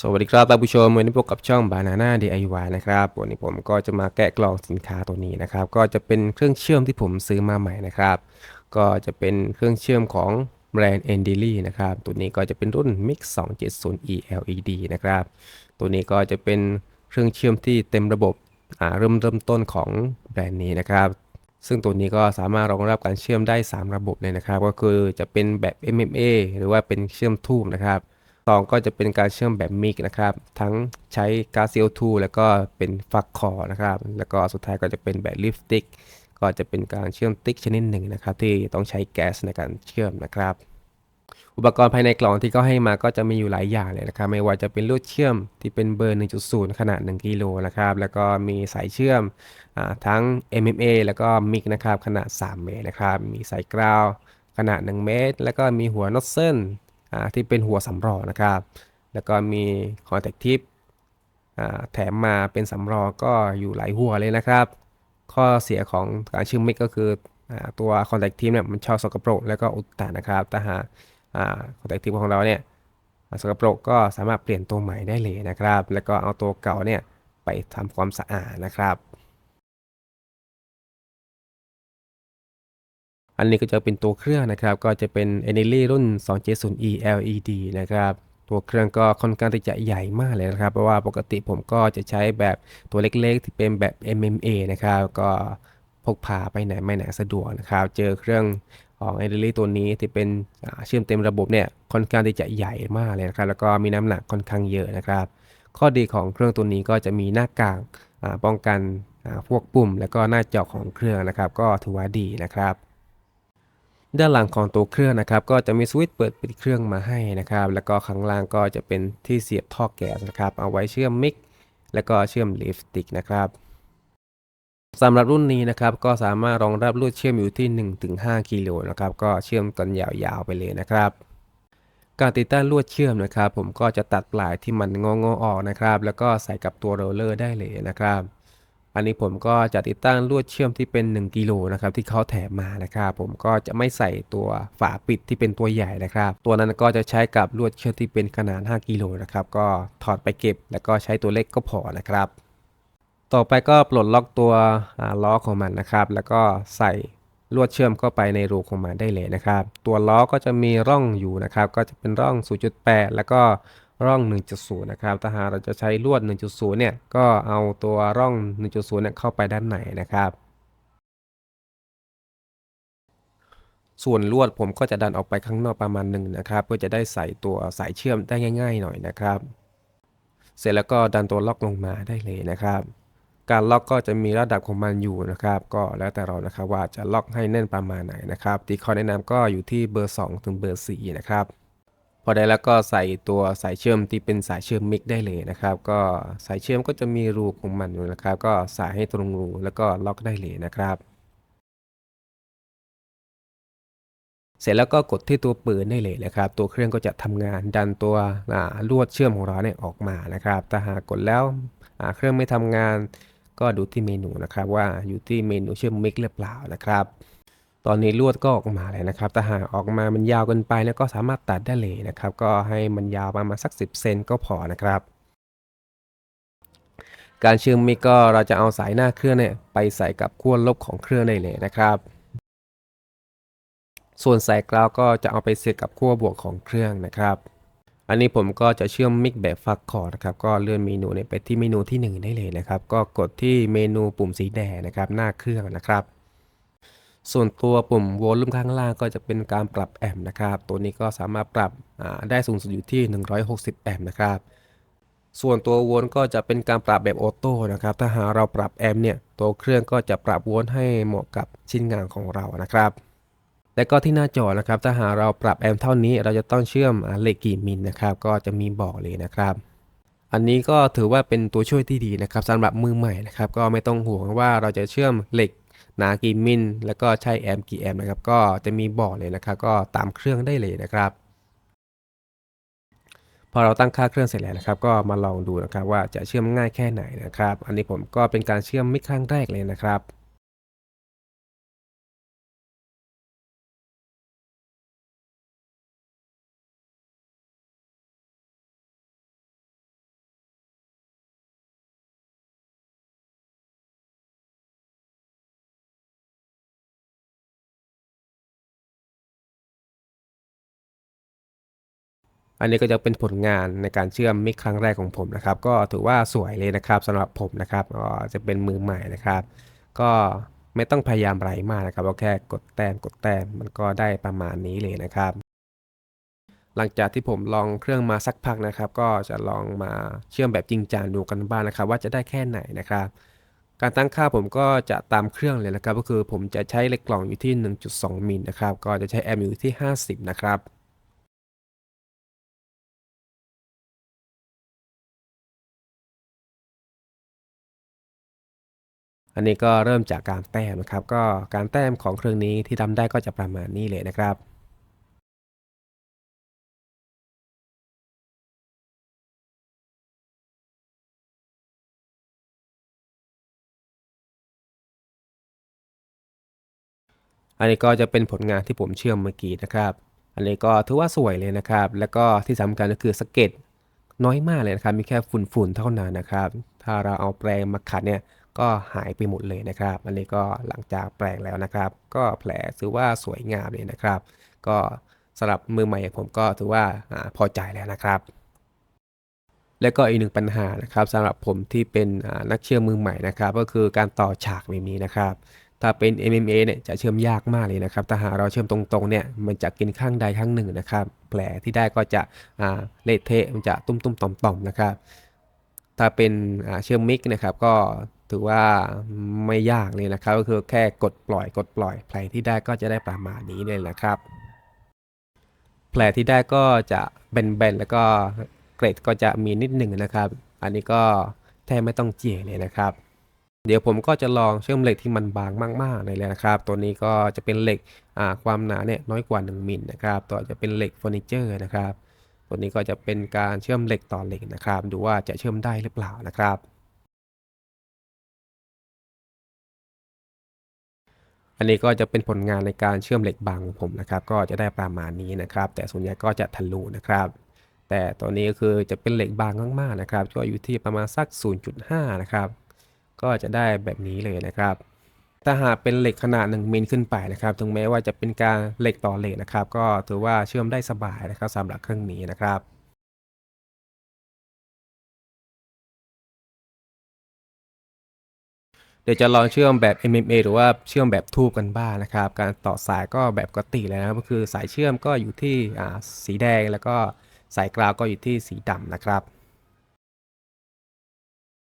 สวัสดีครับท่านผู้ชมวันนี้พบกับช่อง Banana DIY นะครับวันนี้ผมก็จะมาแกะกล่องสินค้าตัวนี้นะครับ ก็จะเป็นเครื่องเชื่อมที่ผมซื้อมาใหม่นะครับ ก็จะเป็นเครื่องเชื่อมของแบรนด์ e n d i l y นะครับ ตัวนี้ก็จะเป็นรุ่น Mix 270 E LED นะครับ ตัวนี้ก็จะเป็นเครื่องเชื่อมที่เต็มระบบอ่าเริ่มเริ่มต้นของแบรนด์นี้นะครับ ซึ่งตัวนี้ก็สามารถรองรับการเชื่อมได้ 3 ระบบเลยนะครับ ก็คือจะเป็นแบบ MMA หรือว่าเป็นเชื่อมทูบนะครับ สองก็จะเป็นการเชื่อมแบบมิกนะครับ ทั้งใช้ก๊าซ CO2 แล้วก็เป็นฟักคอนะครับ แล้วก็สุดท้ายก็จะเป็นแบบลิฟติกก็จะเป็นการเชื่อมติ๊กชนิดหนึ่งนะครับ ที่ต้องใช้แก๊สในการเชื่อมนะครับ อุปกรณ์ภายในกล่องที่เขาให้มาก็จะมีอยู่หลายอย่างเลยนะครับ ไม่ว่าจะเป็นลวดเชื่อมที่เป็นเบอร์ 1.0 ขนาด 1กิโลนะครับ แล้วก็มีสายเชื่อมอทั้ง MMA แล้วก็มิกนะครับขนาด 3 เมตรนะครับ มีสายกราวขนาด 1 เมตร แล้วก็มีหัวนอตเซิล ที่เป็นหัวสำรองนะครับ แล้วก็มีคอนแทคทิปแถมมาเป็นสำรองก็อยู่หลายหัวเลยนะครับ ข้อเสียของการชื่อมมิกก็คืออตัวคอนแทคทิปเนี่ยมันชอบสกปรกแล้วก็อุดตันนะครับแต่หากคอนแทคทิปของเราเนี่ยสกปรกก็สามารถเปลี่ยนตัวใหม่ได้เลยนะครับ แล้วก็เอาตัวเก่าเนี่ยไปทำความสะอาดนะครับ อันนี้ก็จะเป็นตัวเครื่องนะครับ ก็จะเป็น e n e l y รุ่น 270E LED นะครับ ตัวเครื่องก็ค่อนข้างที่จะใหญ่มากเลยนะครับ เพราะว่าปกติผมก็จะใช้แบบตัวเล็กๆ ที่เป็นแบบ MMA นะครับ ก็พกพาไปไหนไม่ไหนสะดวกนะครับ เจอเครื่องของ e n e l y ตัวนี้ที่เป็นเชื่อมเต็มระบบเนี่ยค่อนข้างที่จะใหญ่มากเลยนะครับ แล้วก็มีน้ำหนักค่อนข้างเยอะนะครับ ข้อดีของเครื่องตัวนี้ก็จะมีหน้ากากป้องกันพวกปุ่ม แล้วก็หน้าจอของเครื่องนะครับ ก็ถือว่าดีนะครับ ด้านหลังของตัวเครื่องนะครับ ก็จะมีสวิตช์เปิดปิดเครื่องมาให้นะครับ แล้วก็ข้างล่างก็จะเป็นที่เสียบท่อแก๊สนะครับ เอาไว้เชื่อมมิกแล้วก็เชื่อมลิฟติกนะครับสำหรับรุ่นนี้นะครับก็สามารถรองรับลวดเชื่อมอยู่ที่ 1-5กิโลนะครับก็เชื่อมกันยาวๆไปเลยนะครับ การติดตั้งลวดเชื่อมนะครับ ผมก็จะตัดปลายที่มันงอๆออกนะครับ แล้วก็ใส่กับตัวโรลเลอร์ได้เลยนะครับ อันนี้ผมก็จะติดตั้งลวดเชื่อมที่เป็น 1กิโลนะครับที่เขาแถมมานะครับ ผมก็จะไม่ใส่ตัวฝาปิดที่เป็นตัวใหญ่นะครับ ตัวนั้นก็จะใช้กับลวดเชื่อมที่เป็นขนาด 5กิโลนะครับก็ถอดไปเก็บ แล้วก็ใช้ตัวเล็กก็พอนะครับ ต่อไปก็ปลดล็อกตัวล้อของมันนะครับ แล้วก็ใส่ลวดเชื่อมเข้าไปในรูของมันได้เลยนะครับ ตัวล้อก็จะมีร่องอยู่นะครับ ก็จะเป็นร่อง 0.8 แล้วก็ ร่อง 1.0 นะครับ ถ้าหากเราจะใช้ลวด 1.0 เนี่ย ก็เอาตัวร่อง 1.0 เนี่ยเข้าไปด้านในนะครับ ส่วนลวดผมก็จะดันออกไปข้างนอกประมาณหนึ่งนะครับ เพื่อจะได้ใส่ตัวสายเชื่อมได้ง่าย ๆ หน่อยนะครับ เสร็จแล้วก็ดันตัวล็อกลงมาได้เลยนะครับ การล็อกก็จะมีระดับของมันอยู่นะครับ ก็แล้วแต่เรานะครับว่าจะล็อกให้แน่นประมาณไหนนะครับ ที่ข้อแนะนำก็อยู่ที่เบอร์ 2 ถึงเบอร์ 4 นะครับ พอได้แล้วก็ใส่ตัวสายเชื่อมที่เป็นสายเชื่อมมิกได้เลยนะครับ ก็สายเชื่อมก็จะมีรูของมันอยู่นะครับ ก็ใส่ให้ตรงรูแล้วก็ล็อกได้เลยนะครับเสร็จแล้วก็กดที่ตัวปืนได้เลยนะครับ ตัวเครื่องก็จะทำงานดันตัวลวดเชื่อมของเราเนี่ยออกมานะครับถ้าหากกดแล้วเครื่องไม่ทำงาน ก็ดูที่เมนูนะครับ ว่าอยู่ที่เมนูเชื่อมมิกหรือเปล่านะครับ ตอนนี้ลวดก็ออกมาเลยนะครับถ้าหากออกมามันยาวเกินไปเนี่ยก็สามารถตัดได้เลยนะครับ ก็ให้มันยาวประมาณสัก 10 เซนก็พอนะครับ การเชื่อมมิกก็เราจะเอาสายหน้าเครื่องเนี่ยไปใส่กับขั้วลบของเครื่องได้เลยนะครับ ส่วนสายกราวก็จะเอาไปเสียบกับขั้วบวกของเครื่องนะครับ อันนี้ผมก็จะเชื่อมมิกแบบฟักคอร์ดนะครับ ก็เลื่อนเมนูเนี่ยไปที่เมนูที่ 1 ได้เลยนะครับ ก็กดที่เมนูปุ่มสีแดงนะครับ หน้าเครื่องนะครับ ส่วนตัวปุ่มโวลูมข้างล่างก็จะเป็นการปรับแอมป์นะครับ ตัวนี้ก็สามารถปรับได้สูงสุดอยู่ที่ 160 แอมป์นะครับ ส่วนตัวโวลต์ก็จะเป็นการปรับแบบออโต้นะครับ ถ้าหากเราปรับแอมป์เนี่ยตัวเครื่องก็จะปรับโวลต์ให้เหมาะกับชิ้นงานของเรานะครับ และก็ที่หน้าจอนะครับ ถ้าหากเราปรับแอมป์เท่านี้ เราจะต้องเชื่อมเหล็กกี่มิลนะครับ ก็จะมีบอกเลยนะครับอันนี้ก็ถือว่าเป็นตัวช่วยที่ดีนะครับสำหรับมือใหม่นะครับ ก็ไม่ต้องห่วงว่าเราจะเชื่อมเหล็ก นากี่มิลแล้วก็ใช้แอมกี่แอมนะครับ ก็จะมีบอกเลยนะครับ ก็ตามเครื่องได้เลยนะครับ พอเราตั้งค่าเครื่องเสร็จแล้วนะครับ ก็มาลองดูนะครับว่าจะเชื่อมง่ายแค่ไหนนะครับ อันนี้ผมก็เป็นการเชื่อมมิครั้งแรกเลยนะครับ อันนี้ก็จะเป็นผลงานในการเชื่อมมิกครั้งแรกของผมนะครับ ก็ถือว่าสวยเลยนะครับสำหรับผมนะครับก็จะเป็นมือใหม่นะครับ ก็ไม่ต้องพยายามไรมากนะครับก็แค่กดแต้มกดแต้มมันก็ได้ประมาณนี้เลยนะครับ หลังจากที่ผมลองเครื่องมาสักพักนะครับ ก็จะลองมาเชื่อมแบบจริงจังดูกันบ้างนะครับ ว่าจะได้แค่ไหนนะครับการตั้งค่าผมก็จะตามเครื่องเลยนะครับ ก็คือผมจะใช้เหล็กกล่องอยู่ที่ 1.2 มิลนะครับ ก็จะใช้แอมอยู่ที่ 50 นะครับ อันนี้ก็เริ่มจากการแต้มนะครับ ก็การแต้มของเครื่องนี้ที่ทำได้ก็จะประมาณนี้เลยนะครับอันนี้ก็จะเป็นผลงานที่ผมเชื่อมเมื่อกี้นะครับ อันนี้ก็ถือว่าสวยเลยนะครับ แล้วก็ที่สำคัญก็คือสเก็ดน้อยมากเลยนะครับ มีแค่ฝุ่นๆเท่านั้นนะครับ ถ้าเราเอาแปรงมาขัดเนี่ย ก็หายไปหมดเลยนะครับ อันนี้ก็หลังจากแปรงแล้วนะครับ ก็แผลถือว่าสวยงามเลยนะครับ ก็สำหรับมือใหม่ผมก็ถือว่าอพอใจแล้วนะครับ แล้วก็อีกหนึ่งปัญหานะครับสำหรับผมที่เป็นนักเชื่อมมือใหม่นะครับ ก็คือการต่อฉากแบบนี้นะครับถ้าเป็น MMA เนี่ยจะเชื่อมยากมากเลยนะครับ ถ้าหากเราเชื่อมตรงๆเนี่ยมันจะกินข้างใดข้างหนึ่งนะครับ แผลที่ได้ก็จะเละเทะมันจะตุ้มๆต่อมๆนะครับ ถ้าเป็นเชื่อมมิกนะครับก็ ถือว่าไม่ยากเลยนะครับ ก็คือแค่กดปล่อยกดปล่อยแผลที่ได้ก็จะได้ประมาณนี้เลยนะครับ แผลที่ได้ก็จะเบนๆแล้วก็เกรดก็จะมีนิดหนึ่งนะครับ อันนี้ก็แทบไม่ต้องเจียเลยนะครับ เดี๋ยวผมก็จะลองเชื่อมเหล็กที่มันบางมากๆเลยนะครับ ตัวนี้ก็จะเป็นเหล็กความหนาเนี่ยน้อยกว่า 1มิลนะครับตัวจะเป็นเหล็กเฟอร์นิเจอร์นะครับ ตัวนี้ก็จะเป็นการเชื่อมเหล็กต่อเหล็กนะครับ ดูว่าจะเชื่อมได้หรือเปล่านะครับ อันนี้ก็จะเป็นผลงานในการเชื่อมเหล็กบางของผมนะครับ ก็จะได้ประมาณนี้นะครับ แต่ส่วนใหญ่ก็จะทะลุนะครับ แต่ตัวนี้ก็คือจะเป็นเหล็กบางมากๆนะครับก็อยู่ที่ประมาณสัก 0.5 นะครับ ก็จะได้แบบนี้เลยนะครับถ้าหากเป็นเหล็กขนาด1มิลขึ้นไปนะครับ ถึงแม้ว่าจะเป็นการเหล็กต่อเหล็กนะครับ ก็ถือว่าเชื่อมได้สบายนะครับสำหรับเครื่องนี้นะครับ เดี๋ยวจะลองเชื่อมแบบ MMA หรือว่าเชื่อมแบบทูบกันบ้างนะครับ การต่อสายก็แบบปกติเลยนะครับก็คือสายเชื่อมก็อยู่ที่สีแดงแล้วก็สายกราวก็อยู่ที่สีดำนะครับ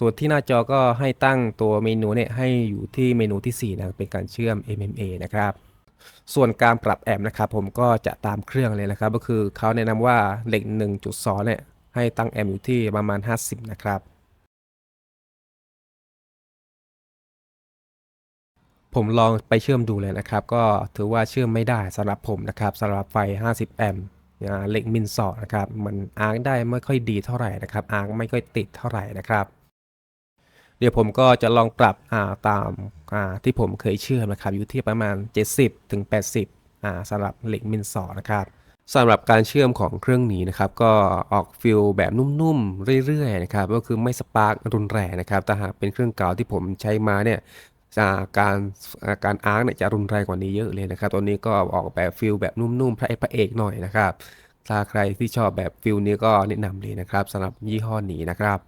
ส่วนที่หน้าจอก็ให้ตั้งตัวเมนูเนี่ยให้อยู่ที่เมนูที่ 4 นะเป็นการเชื่อม MMA นะครับ ส่วนการปรับแอมป์นะครับผมก็จะตามเครื่องเลยนะครับ ก็คือเขาแนะนำว่าเหล็ก 1.2 เนี่ยให้ตั้งแอมป์อยู่ที่ประมาณ 50 นะครับ ผมลองไปเชื่อมดูเลยนะครับ ก็ถือว่าเชื่อมไม่ได้สำหรับผมนะครับสำหรับไฟ 50 แอมป์เหล็กมินสอนะครับ มันอาร์คได้ไม่ค่อยดีเท่าไหร่นะครับ อาร์คไม่ค่อยติดเท่าไหร่นะครับ เดี๋ยวผมก็จะลองปรับอ่าตามาที่ผมเคยเชื่อมนะครับ อยู่ที่ประมาณ 70ถึง80อ่าสำหรับเหล็กมินสอนะครับสำหรับการเชื่อมของเครื่องนี้นะครับ ก็ออกฟิลแบบนุ่มๆเรื่อยๆนะครับ ก็คือไม่สปาร์กรุนแรงนะครับแต่หากเป็นเครื่องเก่าที่ผมใช้มาเนี่ย กการาการอาร์คเนี่ยจะรุนแรงกว่านี้เยอะเลยนะครับ ตัวนี้ก็ออกแบบฟิลแบบนุ่มๆพระเอกพระเอกหน่อยนะครับ ถ้าใครที่ชอบแบบฟิลนี้ก็แนะนำเลยนะครับสำหรับยี่ห้อนี้นะครับ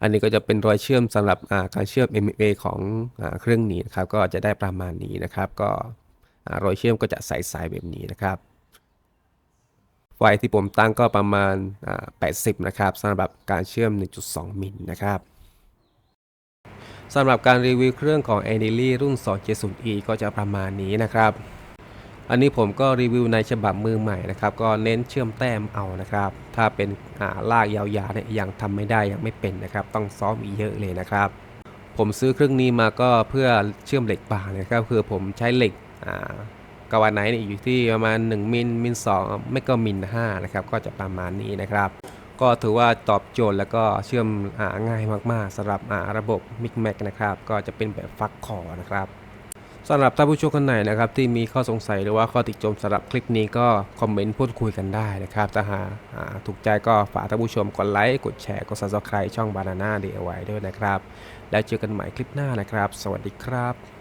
อันนี้ก็จะเป็นรอยเชื่อมสำหรับการเชื่อม MMA ของอเครื่องนี้นะครับก็จะได้ประมาณนี้นะครับ ก็รอยเชื่อมก็จะใสๆแบบนี้นะครับไฟที่ผมตั้งก็ประมาณ 80 นะครับสำหรับการเชื่อม 1.2 มิลนะครับสำหรับการรีวิวเครื่องของ a n e l y รุ่น 270e ก็จะประมาณนี้นะครับ อันนี้ผมก็รีวิวในฉบับมือใหม่นะครับ ก็เน้นเชื่อมแต้มเอานะครับ ถ้าเป็นาลากยาวๆเนี่ยยังทำไม่ได้ยังไม่เป็นนะครับ ต้องซ้อมอีกเยอะเลยนะครับ ผมซื้อเครื่องนี้มาก็เพื่อเชื่อมเหล็กบางนะครับ คือผมใช้เหล็กกาวาไนท์เนี่ยอยู่ที่ประมาณ 1 มิลมิล2ไม่ก็มิล5นะครับ ก็จะประมาณนี้นะครับ ก็ถือว่าตอบโจทย์แล้วก็เชื่อมง่ายมากๆสำหรับระบบ m i c m a c นะครับ ก็จะเป็นแบบฟักคอนะครับ สำหรับท่านผู้ชมคนไหนนะครับที่มีข้อสงสัยหรือว่าข้อติชมสำหรับคลิปนี้ก็คอมเมนต์พูดคุยกันได้นะครับถ้าหากอ่าถูกใจก็ฝากท่านผู้ชมกดไลค์กดแชร์กด subscribe ช่อง Banana DIY ด้วยนะครับ แล้วเจอกันใหม่คลิปหน้านะครับ สวัสดีครับ